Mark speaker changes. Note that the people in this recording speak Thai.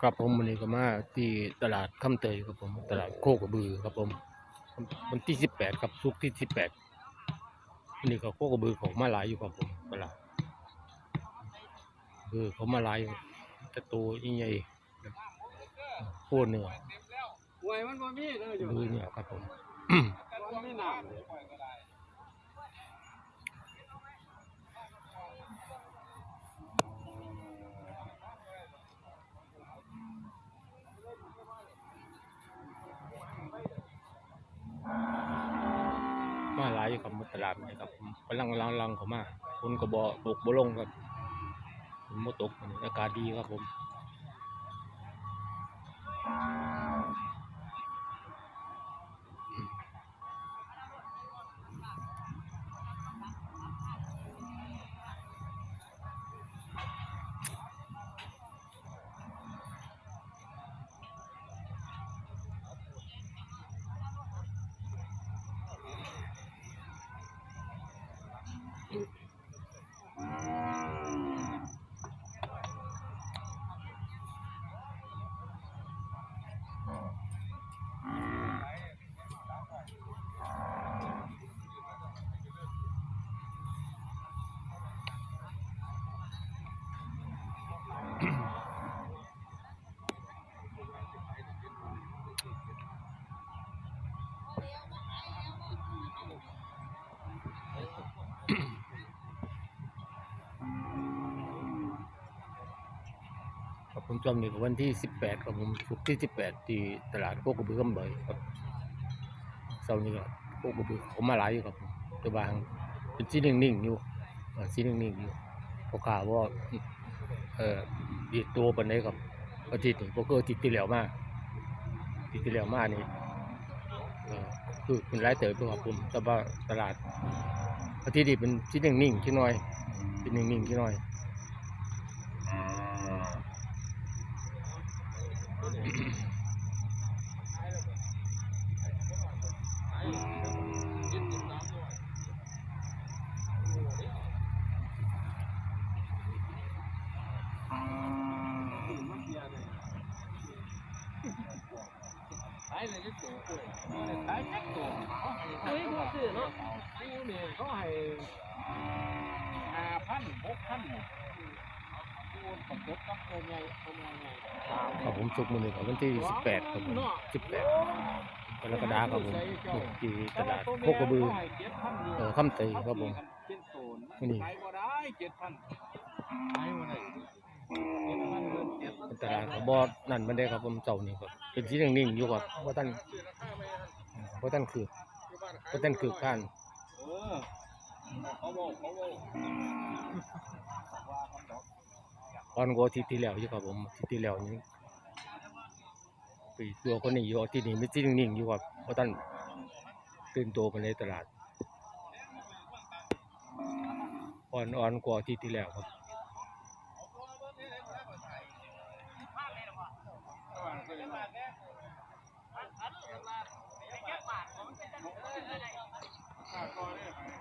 Speaker 1: ครับผมวันนี้ก็มาที่ตลาดคำเตยครับผมตลาดโคกระบือครับผมวันที่สิบแปดครับศุกที่สิบแปดวันนี้ก็โคกระบือของมาหลายอยู่ครับผมตลาดคือเขามาหลายต่ตัวใหญ่ๆโคตรเนื้อ
Speaker 2: หวยมันบ่มีเด้ออยู่
Speaker 1: บือเนี่ยครับผม
Speaker 2: น้ำเลย
Speaker 1: มาหลาย อยู่ครับตลาดนี่ครับผมกำลังลังลังเขามาคนก็บ่ตกบ่ลงครับฝนบ่ตกอากาศดีครับผม you. ครับผมจำนี่ก็วันที่ 18ครับผมศุกร์ที่ 18 ที่ตลาดโคกระบือคำเบยครับเสาร์นี้ก็โคกระบือเขามาหลายอยู่ครับผมแต่บางเป็นสีนิ่งๆอยู่สีนิ่งๆอยู่พราะข่าวว่าเอ่อดีตัวปานใดครับอาทิตย์นี้พวกก็อาทิตย์ที่แล้วมาอาทิตย์ที่แล้วมากนี่เอ่อคือเป็นรายเติบอยู่ครับผมแต่ว่าตลาดอาทิตย์นี้เป็นสีนิ่งๆที่น้อยสีนิ่งๆที่น้อย
Speaker 2: ขายเลยจะตัวกล้วยขายแค่ตัวเขา ให้
Speaker 3: เฮ้ยบ่ซื้อเนาะ
Speaker 2: คู่นี่เขาให้ห้าพันหกพันคู่ประกบกับตัวใหญ่ตัวใหญ่ใหญ่สาม
Speaker 1: ครับผมสุกร์มื้อนี้ก็วันที่ 18ครับผม18กรกฎาคมครับผมอยู่ที่ตลาดโคกระบือเออคำเตยครับผม
Speaker 2: เป็นศูนย์
Speaker 1: นี่
Speaker 2: ขายบ่ได้เจ็ดพันขายบ่ได้เจ็ดพันเงินเจ็ด
Speaker 1: เป็นตลาดของบอสนั่นมันได้ครับผมเจ้านี่ครับเป็นสีนิ่งๆอยู่ครับว่าท่านว่าท่านคือว่าท่านคือข้าน
Speaker 2: เออเขาบอกเขาบอก
Speaker 1: ตอนกว่าอาทิตย์ที่แล้วอยู่ครับผมอาทิตย์ที่แล้วนี้ไปตัวคนนี้อยู่ที่นี่ไม่สีนิ่งๆอยู่ครับว่าะท่านตื่นตัวไปในตลาดอ่อนๆกว่าทิตย์ที่แล้วครับ